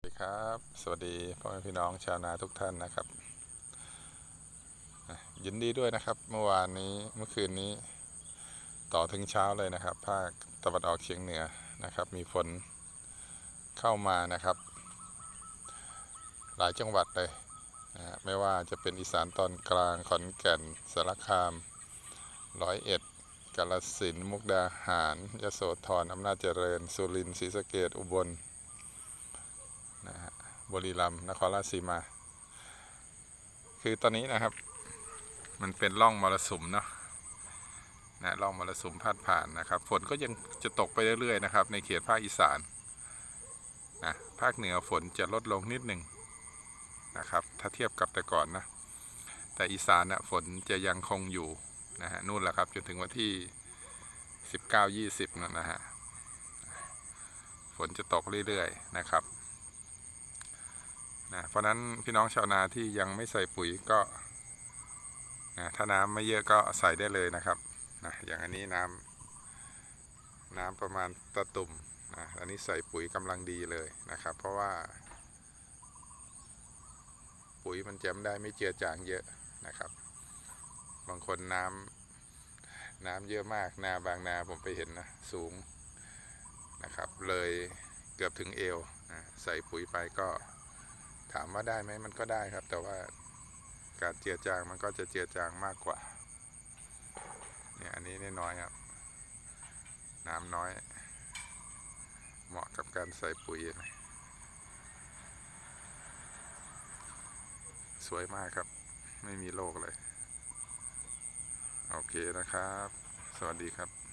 สวัสดีครับ สวัสดีพ่อแม่พี่น้องชาวนาทุกท่านนะครับยินดีด้วยนะครับ เมื่อวานนี้เมื่อคืนนี้ ต่อถึงเช้าเลยนะครับ ภาคตะวันออกเฉียงเหนือนะครับ มีฝนเข้ามานะครับ หลายจังหวัดเลยนะฮะไม่ว่าจะเป็นอีสานตอนกลางขอนแก่นสารคามร้อยเอ็ดกาฬสินมุกดาหารยโสธรอำนาจเจริญ สุรินทร์ศรีสะเกดอุบล บุรีรัมย์นครราชสีมา คือตอนนี้นะครับ มันเป็นร่องมรสุมเนาะนะร่องมรสุมพาดผ่านนะครับฝนก็ยังจะตกไปเรื่อยๆนะครับ ในเขตภาคอีสานนะภาคเหนือฝนจะลดลงนิดหนึ่งนะครับ ถ้าเทียบกับแต่ก่อนนะ แต่อีสานนะฝนจะยังคงอยู่นะฮะนู่นแหละครับจนถึงวันที่ 19-20นั่นนะฮะฝนจะตกเรื่อยๆนะครับ นะเพราะนั้นพี่น้องชาวนาที่ยังไม่ใส่ปุ๋ยก็นะถ้าน้ำไม่เยอะก็ใส่ได้เลยนะครับนะอย่างอันนี้น้ำน้ำประมาณตะตุ่มนะอันนี้ใส่ปุ๋ยกำลังดีเลยนะครับ เพราะว่า ปุ๋ยมันจะไม่ได้ไม่เจือจางเยอะนะครับ บางคนน้ำน้ำเยอะมากนาบางนาผมไปเห็นนะสูงนะครับ เลยเกือบถึงเอวนะใส่ปุ๋ยไปก็ ถามว่าได้ไหมมันก็ได้ครับ แต่ว่าการเจือจางมันก็จะเจือจางมากกว่า เนี่ยอันนี้น้อยครับ น้ำน้อย เหมาะกับการใส่ปุ๋ยนะสวยมากครับ ไม่มีโรคเลย โอเคนะครับ สวัสดีครับ